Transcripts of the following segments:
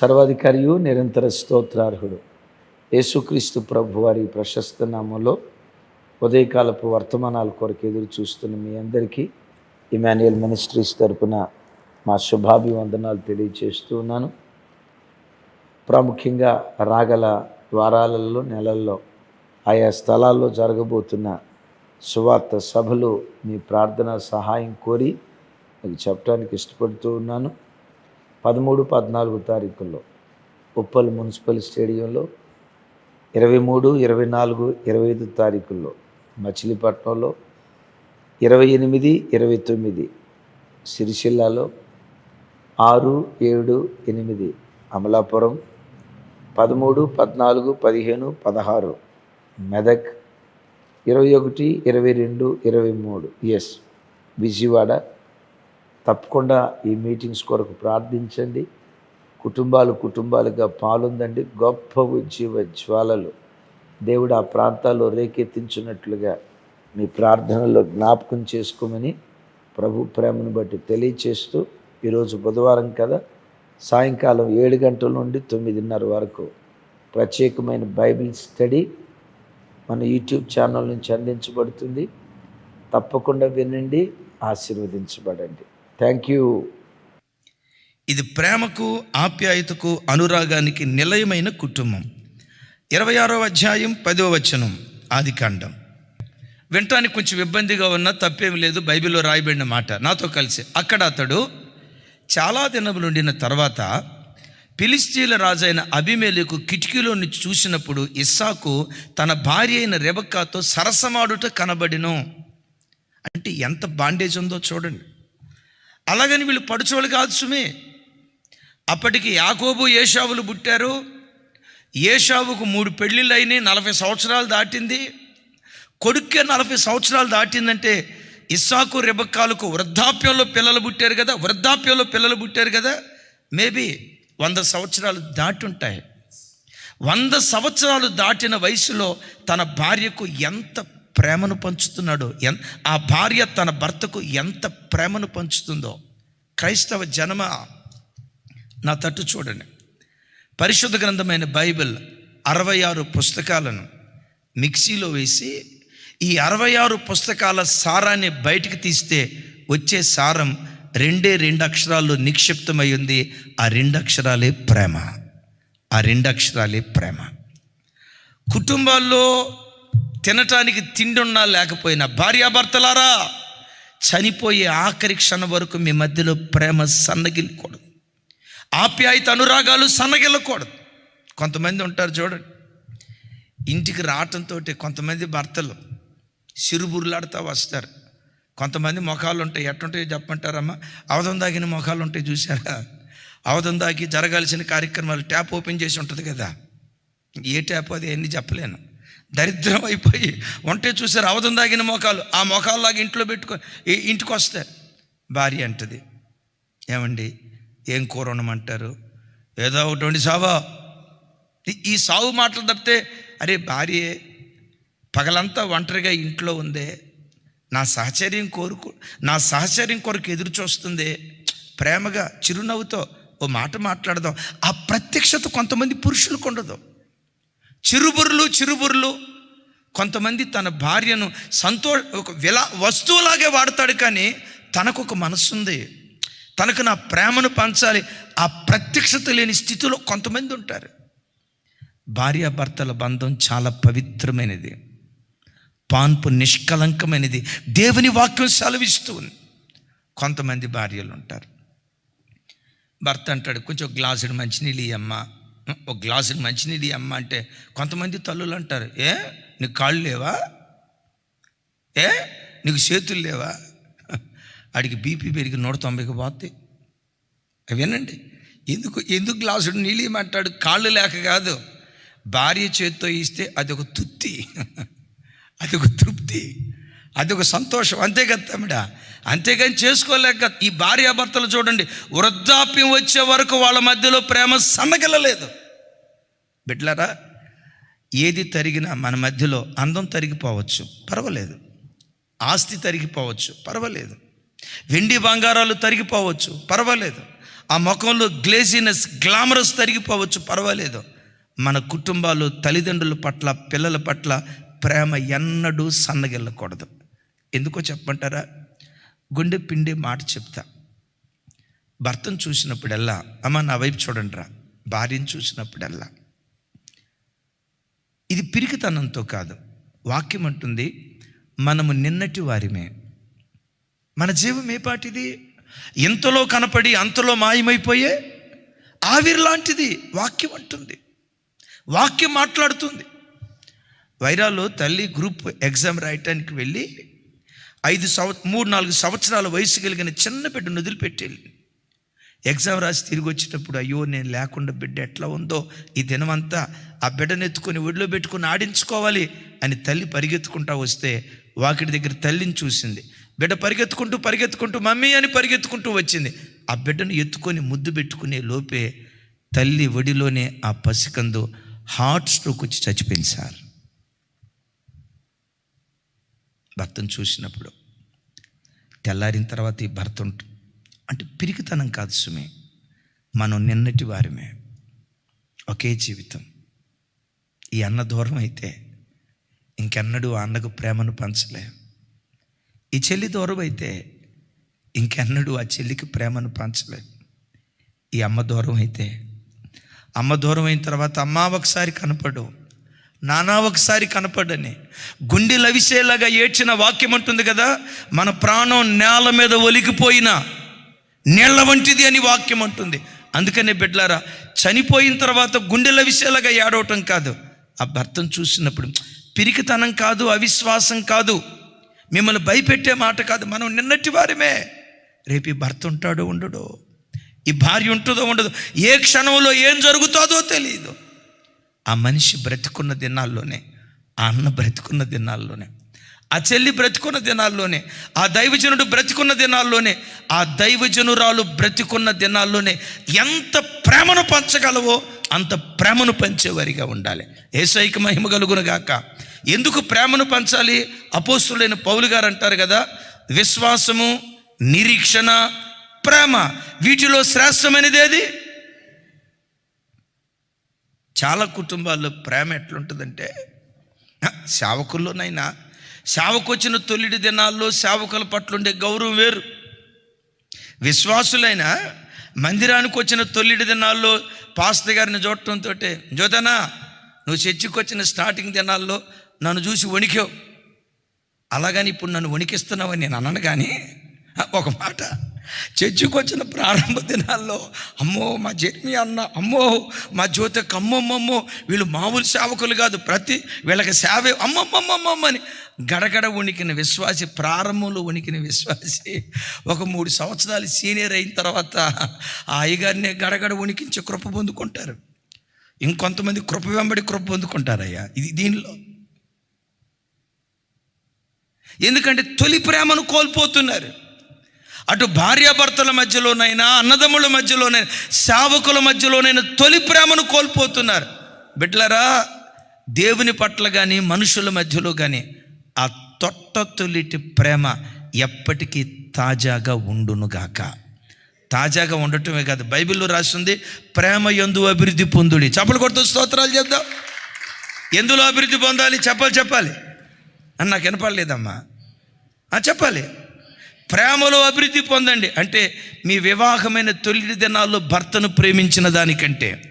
సర్వాధికారియు నిరంతర స్తోత్రార్హుడు. యేసుక్రీస్తు ప్రభు వారి ప్రశస్త నామంలో ఉదయకాలపు వర్తమానాల కొరకు ఎదురు చూస్తున్న మీ అందరికీ ఇమాన్యుయల్ మినిస్ట్రీస్ తరపున మా శుభాభివందనాలు తెలియజేస్తూ ఉన్నాను. ప్రాముఖ్యంగా రాగల వారాలలో నెలల్లో ఆయా స్థలాల్లో జరగబోతున్న సువార్త సభలు మీ ప్రార్థన సహాయం కోరి మీకు చెప్పడానికి ఇష్టపడుతూ ఉన్నాను. పదమూడు పద్నాలుగు తారీఖుల్లో ఉప్పల్ మున్సిపల్ స్టేడియంలో ఇరవై మూడు ఇరవై నాలుగు ఇరవై ఐదు తారీఖుల్లో మచిలీపట్నంలో ఇరవై ఎనిమిది ఇరవై తొమ్మిది సిరిసిల్లాలో ఆరు ఏడు ఎనిమిది అమలాపురం పదమూడు పద్నాలుగు పదిహేను పదహారు మెదక్ ఇరవై ఒకటి ఇరవై రెండు ఇరవై మూడు ఎస్ విజయవాడ తప్పకుండా ఈ మీటింగ్స్ కొరకు ప్రార్థించండి. కుటుంబాలు కుటుంబాలుగా పాలుందండి. గొప్ప ఉజ్జీవ జ్వాలలు దేవుడు ఆ ప్రాంతాల్లో రేకెత్తించినట్లుగా మీ ప్రార్థనలో జ్ఞాపకం చేసుకోమని ప్రభు ప్రేమను బట్టి తెలియచేస్తూ ఈరోజు బుధవారం కదా సాయంకాలం ఏడు గంటల నుండి తొమ్మిదిన్నర వరకు ప్రత్యేకమైన బైబిల్ స్టడీ మన యూట్యూబ్ ఛానల్ నుంచి అందించబడుతుంది. తప్పకుండా వినండి ఆశీర్వదించబడండి. థ్యాంక్ యూ ఇది ప్రేమకు ఆప్యాయతకు అనురాగానికి నిలయమైన కుటుంబం. ఇరవై ఆరో అధ్యాయం పదో వచనం ఆది కాండం. వినటానికి కొంచెం ఇబ్బందిగా ఉన్నా తప్పేం లేదు బైబిల్లో రాయబడిన మాట. నాతో కలిసి అక్కడ అతడు చాలా దినములు ఉండిన తర్వాత ఫిలిస్తీన్ల రాజైన అభిమేలకు కిటికీలో నుంచి చూసినప్పుడు ఇస్సాకు తన భార్య అయిన రెబక్కాతో సరసమాడుట కనబడిను. అంటే ఎంత బాండేజ్ ఉందో చూడండి. అలాగని వీళ్ళు పడుచోళ్ళు కాదు సుమే. అప్పటికి యాకోబు ఏషావులు పుట్టారు. ఏషావుకు మూడు పెళ్ళిళ్ళు అయినాయి నలభై సంవత్సరాలు దాటింది. కొడుక్కే నలభై సంవత్సరాలు దాటిందంటే ఇస్సాకు రెబక్కాలకు వృద్ధాప్యంలో పిల్లలు పుట్టారు కదా వృద్ధాప్యంలో పిల్లలు పుట్టారు కదా మేబీ వంద సంవత్సరాలు దాటి ఉంటాయి వంద సంవత్సరాలు దాటిన వయసులో తన భార్యకు ఎంత ప్రేమను పంచుతున్నాడో. ఎన్ ఆ భార్య తన భర్తకు ఎంత ప్రేమను పంచుతుందో. క్రైస్తవ జనమ? నా తట్టు చూడండి. పరిశుద్ధ గ్రంథమైన బైబిల్ అరవై ఆరు పుస్తకాలను మిక్సీలో వేసి ఈ అరవై ఆరు పుస్తకాల సారాన్ని బయటికి తీస్తే వచ్చే సారం రెండే రెండు అక్షరాల్లో నిక్షిప్తమై ఉంది. ఆ రెండు అక్షరాలే ప్రేమ. ఆ రెండు అక్షరాలే ప్రేమ. కుటుంబాల్లో తినటానికి తిండి ఉన్నా లేకపోయినా భార్యాభర్తలారా చనిపోయే ఆఖరి క్షణం వరకు మీ మధ్యలో ప్రేమ సన్నగిల్లకూడదు. ఆప్యాయత అనురాగాలు సన్నగిల్లకూడదు. కొంతమంది ఉంటారు చూడండి ఇంటికి రావటంతో కొంతమంది భర్తలు సిరుబుర్లాడుతూ వస్తారు. కొంతమంది ముఖాలు ఉంటాయి ఎట్టుంటాయో చెప్పంటారమ్మా అవధం దాగిన ముఖాలు ఉంటాయి చూసారా అవధం దాకి జరగాల్సిన కార్యక్రమాలు ట్యాప్ ఓపెన్ చేసి ఉంటుంది కదా. ఏ ట్యాప్ అది? అన్నీ చెప్పలేను. దరిద్రం అయిపోయి ఉంటే చూసారు అవధం దాగిన మోకాలు ఆ మోకాల్లాగా ఇంట్లో పెట్టుకో ఇంటికి వస్తే భార్య అంటది. ఏమండి? ఏం కూర ఉండమంటారు ఏదో ఒకటి వండి సావా. ఈ- ఈ సావు మాటలు తప్పితే అరే భార్య పగలంతా ఒంటరిగా ఇంట్లో ఉందే. నా సహచర్యం కోరుకు నా సహచర్యం కొరకు ఎదురు చూస్తుంది. ప్రేమగా చిరునవ్వుతో ఓ మాట మాట్లాడదాం. ఆ ప్రత్యక్షత కొంతమంది పురుషులకు ఉండదు. చిరుబుర్లు చిరుబుర్లు. కొంతమంది తన భార్యను సంతో ఒక విలా వస్తువులాగే వాడతాడు కానీ తనకు ఒక మనసు తనకు నా ప్రేమను పంచాలి. ఆ ప్రత్యక్షత లేని స్థితిలో కొంతమంది ఉంటారు. భార్యాభర్తల బంధం చాలా పవిత్రమైనది. పాన్పు నిష్కలంకమైనది. దేవుని వాక్యం సెలవిస్తూ ఉంది. కొంతమంది భార్యలు ఉంటారు. భర్త అంటాడు కొంచెం గ్లాసుడు మంచినీళ్ళు అమ్మ ఒక గ్లాసుకి మంచినీళ్ళు అమ్మ అంటే కొంతమంది తల్లులు అంటారు ఏ నీకు కాళ్ళు లేవా? ఏ నీకు చేతులు లేవా? ఆడికి బీపీ పెరిగి నూట తొంభైకి పోతే అవేనండి ఎందుకు ఎందుకు గ్లాసుడు నీళ్ళు ఇమ్మంటాడు? కాళ్ళు లేక కాదు. భార్య చేత్తో ఇస్తే అదొక అది అదొక తృప్తి. అదొక సంతోషం. అంతే కదా తమిడా అంతేగాని చేసుకోలేక ఈ భార్యాభర్తలు చూడండి వృద్ధాప్యం వచ్చే వరకు వాళ్ళ మధ్యలో ప్రేమ సన్నగిలలేదు బిడ్లరా ఏది తరిగినా మన మధ్యలో అందం తరిగిపోవచ్చు పర్వాలేదు. ఆస్తి తరిగిపోవచ్చు పర్వాలేదు. వెండి బంగారాలు తరిగిపోవచ్చు పర్వాలేదు. ఆ ముఖంలో గ్లేజినెస్ గ్లామరస్ తరిగిపోవచ్చు పర్వాలేదు. మన కుటుంబాలు తల్లిదండ్రుల పట్ల పిల్లల పట్ల ప్రేమ ఎన్నడూ సన్నగిల్లకూడదు. ఎందుకో చెప్పమంటారా? గుండె పిండే మాట చెప్తా. భర్తను చూసినప్పుడల్లా అమ్మ నా వైపు చూడండి రా భార్యను చూసినప్పుడల్లా. ఇది పిరికితనంతో కాదు. వాక్యం అంటుంది మనము నిన్నటి వారిమే. మన జీవం ఏ పాటిది? ఇంతలో కనపడి అంతలో మాయమైపోయే? ఆవిరి లాంటిది. వాక్యం అంటుంది. వాక్యం మాట్లాడుతుంది. వైరాలో తల్లి గ్రూప్ ఎగ్జామ్ రాయటానికి వెళ్ళి ఐదు సంవ మూడు నాలుగు సంవత్సరాల వయసు కలిగిన చిన్న బిడ్డను వదిలిపెట్టి ఎగ్జామ్ రాసి తిరిగి వచ్చేటప్పుడు అయ్యో నేను లేకుండా బిడ్డ ఎట్లా ఉందో ఈ దినమంతా ఆ బిడ్డను ఎత్తుకొని ఒడిలో పెట్టుకొని ఆడించుకోవాలి అని తల్లి పరిగెత్తుకుంటా వస్తే వాకిటి దగ్గర తల్లిని చూసింది. బిడ్డ పరిగెత్తుకుంటూ పరిగెత్తుకుంటూ మమ్మీ అని పరిగెత్తుకుంటూ వచ్చింది. ఆ బిడ్డను ఎత్తుకొని ముద్దు పెట్టుకునే లోపే తల్లి ఒడిలోనే ఆ పసికందు హార్ట్ స్ట్రోక్ వచ్చి చచ్చిపోయింది సార్. భర్తను చూసినప్పుడు తెల్లారిన తర్వాత ఈ భర్త ఉంట అంటే పిరికితనం కాదు సుమే. మనం నిన్నటి వారిమే. ఒకే జీవితం. ఈ అన్న దూరం అయితే ఇంకెన్నడూ అన్నకు ప్రేమను పంచలే. ఈ చెల్లి దూరం అయితే ఇంకెన్నడూ ఆ చెల్లికి ప్రేమను పంచలే. ఈ అమ్మ దూరం అయితే. అమ్మ దూరం అయిన తర్వాత అమ్మ ఒకసారి కనపడు. నానా ఒకసారి కనపడని. గుండె లవిసేలాగా ఏడ్చిన వాక్యం ఉంటుంది కదా మన ప్రాణం నేల మీద ఒలికిపోయినా నీళ్ళ వంటిది అని వాక్యం అంటుంది. అందుకనే బిడ్లారా చనిపోయిన తర్వాత గుండె లవిసేలాగా ఏడవటం కాదు. ఆ భర్తను చూసినప్పుడు పిరికితనం కాదు అవిశ్వాసం కాదు. మిమ్మల్ని భయపెట్టే మాట కాదు మనం నిన్నటి వారమే. రేపు ఈ భర్త ఉంటాడో ఉండడో ఈ భార్య ఉంటుందో ఉండదో ఏ క్షణంలో ఏం జరుగుతుందో తెలియదు ఆ మనిషి బ్రతికున్న దినాల్లోనే ఆ అన్న బ్రతికున్న దినాల్లోనే ఆ చెల్లి బ్రతికున్న దినాల్లోనే ఆ దైవజనుడు బ్రతికున్న దినాల్లోనే ఆ దైవజనురాలు బ్రతికున్న దినాల్లోనే ఎంత ప్రేమను పంచగలవో అంత ప్రేమను పంచేవారిగా ఉండాలి. ఏసైకి మహిమ కలుగునుగాక ఎందుకు ప్రేమను పంచాలి? అపోస్తులైన పౌలు గారు అంటారు కదా విశ్వాసము నిరీక్షణ ప్రేమ వీటిలో శ్రేష్టమైనది ఏది? చాలా కుటుంబాల్లో ప్రేమ ఎట్లుంటుందంటే సేవకుల్లోనైనా సేవకొచ్చిన తొలిడి దినాల్లో సేవకుల పట్ల ఉండే గౌరవం వేరు. విశ్వాసులైన మందిరానికి వచ్చిన తొలిడి దినాల్లో పాస్టర్ గారిని చూడటంతో జ్యోతనా నువ్వు చర్చికి వచ్చిన స్టార్టింగ్ దినాల్లో నన్ను చూసి వణికావు. అలాగని ఇప్పుడు నన్ను వణికిస్తున్నావని నేను అనను కానీ ఒక మాట చర్చికి వచ్చిన ప్రారంభ దినాల్లో అమ్మో మా జర్మి అన్న అమ్మో మా జ్యోతికి అమ్మమ్మమ్మో వీళ్ళు మామూలు సేవకులు కాదు ప్రతి వీళ్ళకి సేవ అమ్మమ్మమ్మమ్మ అని గడగడ ఉనికిన విశ్వాసి ప్రారంభంలో ఉనికిన విశ్వాసి ఒక మూడు సంవత్సరాలు సీనియర్ అయిన తర్వాత ఆ అయ్యగారిని గడగడ ఉనికించి కృప పొందుకుంటారు. ఇంకొంతమంది కృప వెంబడి కృప పొందుకుంటారయ్యా ఇది దీనిలో. ఎందుకంటే తొలి ప్రేమను కోల్పోతున్నారు. అటు భార్యాభర్తల మధ్యలోనైనా అన్నదమ్ముల మధ్యలోనైనా సేవకుల మధ్యలోనైనా తొలి ప్రేమను కోల్పోతున్నారు. బిడ్లరా దేవుని పట్ల కానీ మనుషుల మధ్యలో కానీ ఆ తొట్ట తొలిటి ప్రేమ ఎప్పటికీ తాజాగా ఉండునుగాక తాజాగా ఉండటమే కాదు బైబిల్లో రాస్తుంది ప్రేమ ఎందు అభివృద్ధి పొందుడి. చెప్పలు కొడుతూ స్తోత్రాలు చేద్దాం. ఎందులో అభివృద్ధి పొందాలి? చెప్పాలి చెప్పాలి. అని నాకు వినపడలేదమ్మా. చెప్పాలి. ప్రేమలో అభివృద్ధి పొందండి. అంటే మీ వివాహమైన తొలి దినాల్లో భర్తను ప్రేమించిన దానికంటే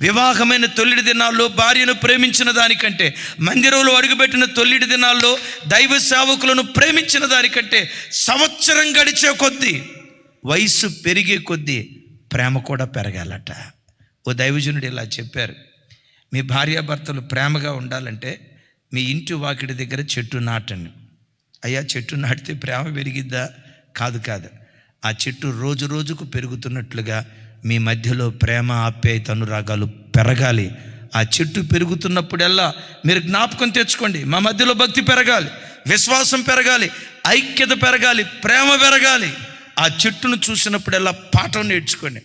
వివాహమైన తొలిడి దినాల్లో భార్యను ప్రేమించిన దానికంటే మందిరంలో అడుగుపెట్టిన తొలిడి దినాల్లో దైవ సేవకులను ప్రేమించిన దానికంటే సంవత్సరం గడిచే కొద్దీ వయసు పెరిగే కొద్దీ ప్రేమ కూడా పెరగాలట. ఓ దైవజనుడు ఇలా చెప్పారు. మీ భార్యాభర్తలు ప్రేమగా ఉండాలంటే మీ ఇంటి వాకిడి దగ్గర చెట్టు నాటండి. అయ్యా చెట్టు నాటితే ప్రేమ పెరిగిద్దా? కాదు కాదు. ఆ చెట్టు రోజు రోజుకు పెరుగుతున్నట్లుగా మీ మధ్యలో ప్రేమ ఆప్యాయత అనురాగాలు పెరగాలి. ఆ చెట్టు పెరుగుతున్నప్పుడల్లా మీరు జ్ఞాపకం తెచ్చుకోండి. మా మధ్యలో భక్తి పెరగాలి విశ్వాసం పెరగాలి ఐక్యత పెరగాలి ప్రేమ పెరగాలి. ఆ చెట్టును చూసినప్పుడల్లా పాఠం నేర్చుకోండి.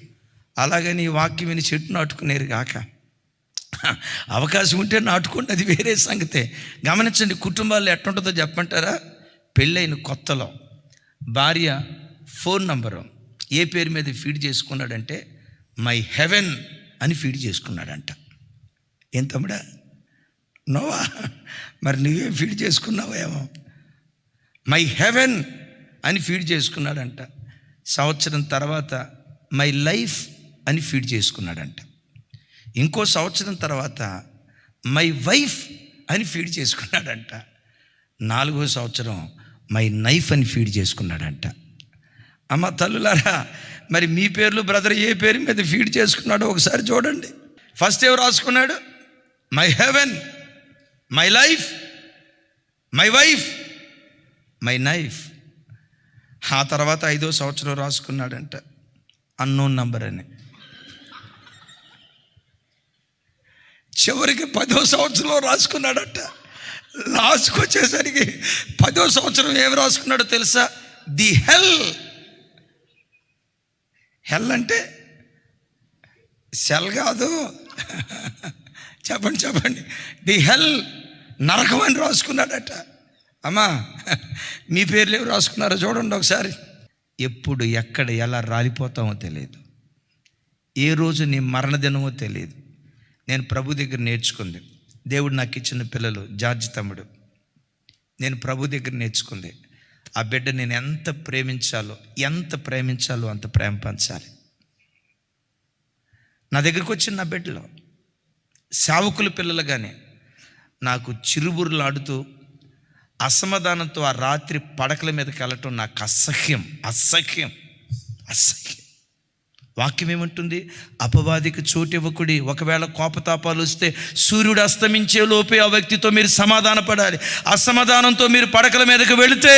అలాగని ఈ వాక్యం విని చెట్టు నాటుకునేరు కాక అవకాశం ఉంటే నాటుకోండి అది వేరే సంగతే. గమనించండి కుటుంబాల్లో ఎట్టుంటుందో చెప్పమంటారా? పెళ్ళైన కొత్తలో భార్య ఫోన్ నంబరు ఏ పేరు మీద ఫీడ్ చేసుకున్నాడంటే మై హెవెన్ అని ఫీడ్ చేసుకున్నాడంట. ఏం తమ్ముడా? నోవా? మరి నువ్వేం ఫీడ్ చేసుకున్నావేమో మై హెవెన్ అని ఫీడ్ చేసుకున్నాడంట. సంవత్సరం తర్వాత మై లైఫ్ అని ఫీడ్ చేసుకున్నాడంట. ఇంకో సంవత్సరం తర్వాత మై వైఫ్ అని ఫీడ్ చేసుకున్నాడంట. నాలుగో సంవత్సరం మై నైఫ్ అని ఫీడ్ చేసుకున్నాడంట. అమ్మ తల్లులారా మరి మీ పేర్లు బ్రదర్ ఏ పేరు మీద ఫీడ్ చేసుకున్నాడో ఒకసారి చూడండి. ఫస్ట్ ఎవరు రాసుకున్నాడు? My heaven my life my wife my knife. ఆ తర్వాత ఐదో సంవత్సరం రాసుకున్నాడంట. అన్నోన్ నంబర్ అని. చివరికి పదో సంవత్సరంలో రాసుకున్నాడట. లాస్ట్కి వచ్చేసరికి పదో సంవత్సరం ఏం రాసుకున్నాడో తెలుసా? ది హెల్. హెల్ అంటే సెల్ కాదు. చెప్పండి చెప్పండి. ది హెల్ నరకం అని రాసుకున్నాడట. అమ్మా మీ పేర్లు ఏమి రాసుకున్నారో చూడండి ఒకసారి. ఎప్పుడు ఎక్కడ ఎలా రాలిపోతామో తెలియదు. ఏ రోజు నీ మరణదినమో తెలియదు. నేను ప్రభు దగ్గర నేర్చుకుంది. దేవుడు నాకు ఇచ్చిన పిల్లలు జార్జి తమ్ముడు. నేను ప్రభు దగ్గర నేర్చుకుంది. ఆ బిడ్డ నేను ఎంత ప్రేమించాలో ఎంత ప్రేమించాలో అంత ప్రేమ పంచాలి. నా దగ్గరికి వచ్చిన నా బిడ్డలో. సావుకుల పిల్లలు కానీ నాకు చిరుబురులాడుతూ అసమాధానంతో ఆ రాత్రి పడకల మీదకి వెళ్ళటం నాకు అసహ్యం అసహ్యం అసహ్యం. వాక్యం ఏమంటుంది? అపవాదికి చోటు ఇవ్వకుడి ఒకవేళ కోపతాపాలు వస్తే సూర్యుడు అస్తమించే లోపే ఆ వ్యక్తితో మీరు సమాధాన పడాలి అసమాధానంతో మీరు పడకల మీదకి వెళితే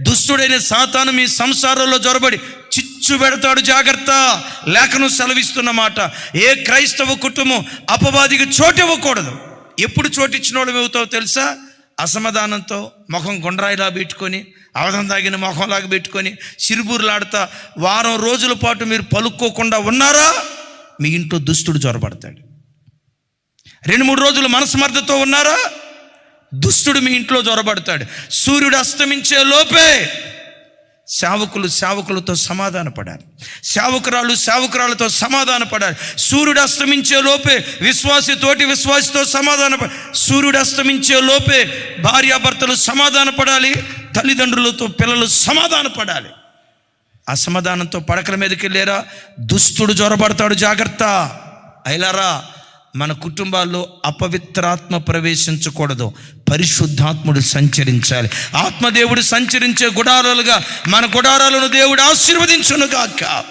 దుష్టుడైన సాతాను మీ సంసారంలో జొరబడి చిచ్చు పెడతాడు జాగ్రత్త. లేఖను సెలవిస్తున్నమాట ఏ క్రైస్తవ కుటుంబం అపవాదికి చోటు ఇవ్వకూడదు ఎప్పుడు చోటిచ్చిన వాళ్ళు ఏమవుతావు తెలుసా? అసమాధానంతో ముఖం గుండ్రాయిలా పెట్టుకొని అవధం తాగిన ముఖంలాగా పెట్టుకొని సిరుబూరులాడుతా వారం రోజుల పాటు మీరు పలుక్కోకుండా ఉన్నారా? మీ ఇంట్లో దుష్టుడు చొరబడతాడు. రెండు మూడు రోజులు మనస్మర్థతో ఉన్నారా? దుష్టుడు మీ ఇంట్లో జ్వరబడతాడు సూర్యుడు అస్తమించే లోపే సేవకులు సేవకులతో సమాధాన పడాలి సేవకురాలు సేవకురాలతో సమాధాన పడాలి సూర్యుడు అస్తమించే లోపే విశ్వాసి తోటి విశ్వాసితో సమాధాన ప- సూర్యుడు అస్తమించే లోపే భార్యాభర్తలు సమాధాన పడాలి తల్లిదండ్రులతో పిల్లలు సమాధాన పడాలి అసమాధానంతో పడకల మీదకి వెళ్ళారా దుస్తుడు జ్వరపడతాడు జాగ్రత్త. అయిలారా? మన కుటుంబాల్లో అపవిత్రాత్మ ప్రవేశించకూడదు. పరిశుద్ధాత్ముడు సంచరించాలి. ఆత్మదేవుడు సంచరించే గుడారాలుగా మన గుడారాలను దేవుడు ఆశీర్వదించును కాక